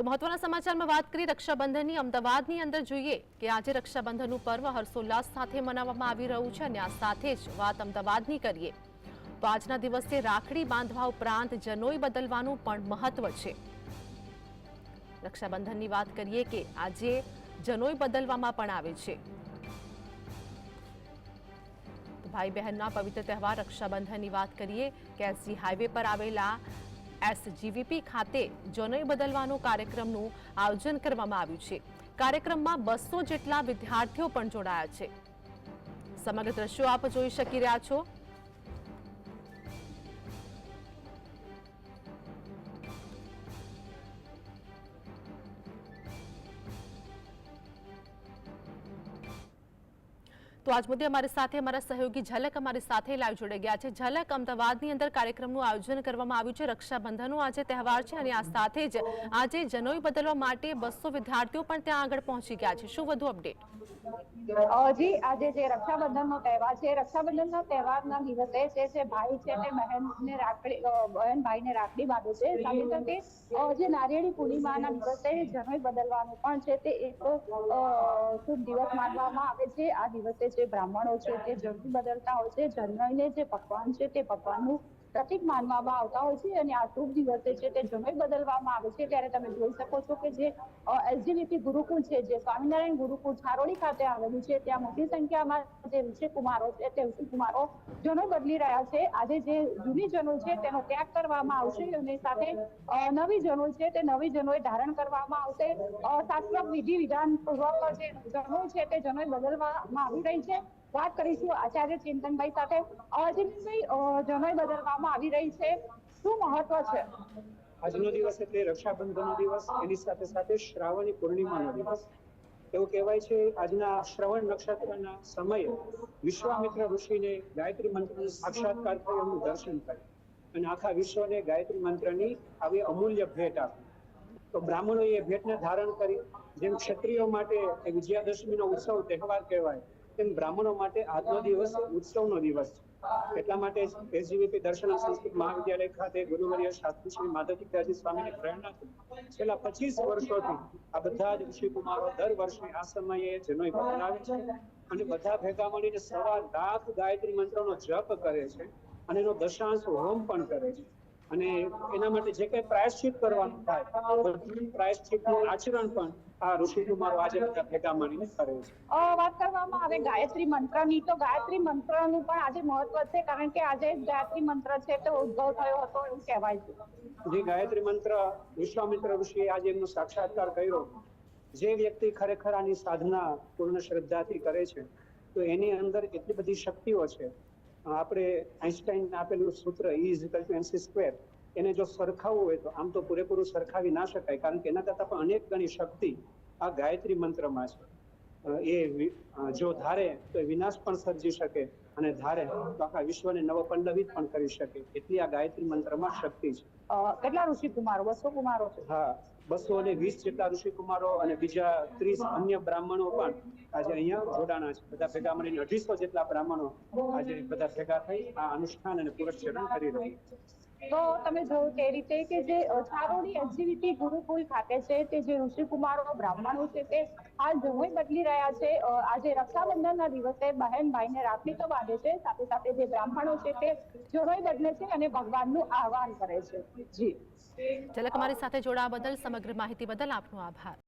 તો મહત્વના સમાચારમાં વાત કરીએ રક્ષાબંધનની. અમદાવાદની અંદર જોઈએ કે આજે રક્ષાબંધનનું પર્વ હર્ષોલ્લાસ સાથે મનાવવામાં આવી રહ્યું છે અને આ સાથે જ વાત અમદાવાદની કરીએ. તો આજના દિવસે રાખડી બાંધવા ઉપરાંત જનોઈ બદલવાનું પણ મહત્વ છે. રક્ષાબંધનની વાત કરીએ કે આજે જનોઈ બદલવામાં પણ આવે છે. ભાઈ બહેનના પવિત્ર તહેવાર રક્ષાબંધનની વાત કરીએ કે એસજી હાઈવે પર આવેલા એસજીવીપી ખાતે જનોઈ બદલવાનો કાર્યક્રમનું આયોજન કરવામાં આવ્યું છે. કાર્યક્રમમાં બસો જેટલા વિદ્યાર્થીઓ પણ જોડાયા છે. સમગ્ર દ્રશ્યો આપ જોઈ શકી રહ્યા છો. તો આજ મુદ્દે અમારી સાથે અમારા સહયોગી ઝલક અમારી સાથે લાઈવ જોડાઈ ગયા છે. ઝલક અમદાવાદની અંદર કાર્યક્રમનું આયોજન કરવામાં આવ્યું છે. રક્ષાબંધનનો આજે તહેવાર છે અને આ સાથે જ આજે જનોઈ બદલવા માટે બસો વિદ્યાર્થીઓ પણ ત્યાં આગળ પહોંચી ગયા છે. શું વધુ અપડેટ જી, આજે જે રક્ષાબંધનનો તહેવાર છે, રક્ષાબંધનના તહેવારના દિવસે જે છે ભાઈ છે તે બહેનને રાખડી બહેન ભાઈને રાખડી બાંધે છે. સાથે સાથે જે નારિયેળી પૂર્ણિમાના દિવસે જનોઈ બદલવાનું પણ છે તે એક શુભ દિવસ માનવામાં આવે છે. આ દિવસે જે બ્રાહ્મણો છે તે જરૂર બદલતા હોય છે જનોઈને જે પકવાન છે તે પકવાનનું પ્રતિક માનવામાં આવતા હોય છે અને આ શુભ દિવસે છે તે જનોઈ બદલવામાં આવે છે. ત્યારે તમે જોઈ શકો છો કે જે એલજીબીટી ગુરુકુળ છે જે સ્વામિનારાયણ ગુરુકુળ છારોડી ખાતે આવેલું છે ત્યાં મોટી સંખ્યામાં જે ઋષિ કુમારો છે તે ઋષિ કુમારો જનોઈ બદલી રહ્યા છે. આજે જે જૂની જનો છે તેનો ત્યાગ કરવામાં આવશે અને સાથે નવી જનો છે તે નવી જનોએ ધારણ કરવામાં આવશે. અ, વિધિ વિધાન પૂર્વક જે જનો છે તે જનોઈ બદલવામાં આવી રહી છે. વાત કરીશું આચાર્ય ચિંતનભાઈ સાથે. ચિંતનભાઈ જનોઈ બદલવામાં આવી રહી છે, શું મહત્વ છે? આજનો દિવસ એટલે રક્ષાબંધનનો દિવસ. એની સાથે સાથે શ્રાવણી પૂર્ણિમાનો દિવસ. એવું કહેવાય છે, આજના શ્રવણ નક્ષત્રના સમયે વિશ્વામિત્ર ઋષિને ગાયત્રી મંત્રનો સાક્ષાત્કાર થયો એમનું દર્શન કર્યું. અને આખા વિશ્વને ગાયત્રી મંત્રની આવી અમૂલ્ય ભેટ આપી. તો બ્રાહ્મણોએ એ ભેટને ધારણ કરી. જેમ ક્ષત્રિયો માટે વિજયાદશમીનો ઉત્સવ તહેવાર કહેવાય તેમ બ્રાહ્મણો માટે આજનો દિવસ ઉત્સવનો દિવસ છે. એટલા માટે એસજીવીપી દર્શન સંસ્કૃત મહાવિદ્યાલય ખાતે ગુરુવર્ય શાસ્ત્રી શ્રી માધવજીતાજી સ્વામીની પ્રેરણાથી છેલ્લા પચીસ વર્ષોથી આ બધા જ ઋષિ કુમારો દર વર્ષે આ સમયે જનોઈ આવે છે અને બધા ભેગા મળીને સવા લાખ ગાયત્રી મંત્રનો જપ કરે છે અને એનો દશાંશ હોમ પણ કરે છે. અને એના માટે જે કઈ પ્રાયશ્ચિત કરવાનું થાય બધું પ્રાયશ્ચિતનું આચરણ પણ આ ઋષિ કુમારો આજે બધા ભેગા મળીને કરે છે. વાત કરવામાં આવે ગાયત્રી મંત્રની તો ગાયત્રી મંત્રનું પણ આજે મહત્વ છે કારણ કે આજે ગાયત્રી મંત્ર છે તે ઉદ્ભવ થયો હતો એવું કહેવાય છે. જે ગાયત્રી મંત્ર વિશ્વામિત્ર ઋષિએ આજે એમનો સાક્ષાત્કાર કર્યો જે વ્યક્તિ ખરેખર આની સાધના પૂર્ણ શ્રદ્ધાથી કરે છે તો એની અંદર એટલી બધી શક્તિઓ છે આપણે આઈન્સ્ટાઈન આપેલું સૂત્ર is equal to MC square એને જો સરખાવવું હોય તો આમ તો પૂરેપૂરું સરખાવી ના શકાય, કારણ કે એના કરતાં પણ અનેક ગણી શક્તિ આ ગાયત્રી મંત્રમાં છે. એ જો ધારે તો વિનાશ પણ સર્જી શકે. અને ધારે તો આખા વિશ્વને નવપલ્લવિત પણ કરી શકે. એટલી આ ગાયત્રી મંત્રમાં શક્તિ છે. કેટલા ઋષિ કુમારો બસો કુમારો છે. હા બસો અને વીસ જેટલા ઋષિ કુમારો અને બીજા ત્રીસ અન્ય બ્રાહ્મણો પણ આજે અહીંયા જોડાણા છે. બધા ભેગા મળીને અઢીસો જેટલા બ્રાહ્મણો આજે બધા ભેગા થઈ આ અનુષ્ઠાન અને પુરસ્કરણ કરી રહ્યા છે. તો તમે જોયું તે રીતે કે જે છારોડી એલજીબીટી ગુરુકુલ ખાતે છે તે જે ઋષિકુમારો, બ્રાહ્મણો છે તે હાલ જનોઈ બદલી રહ્યા છે. આજે રક્ષાબંધનના દિવસે બહેન ભાઈને રાખડી તો બાંધે છે, સાથે સાથે જે બ્રાહ્મણો છે તે જોડોઈ બદલે છે અને ભગવાનનું આહવાન કરે છે. જી. ઝલક અમારી સાથે જોડાવા બદલ સમગ્ર માહિતી બદલ આપનો આભાર.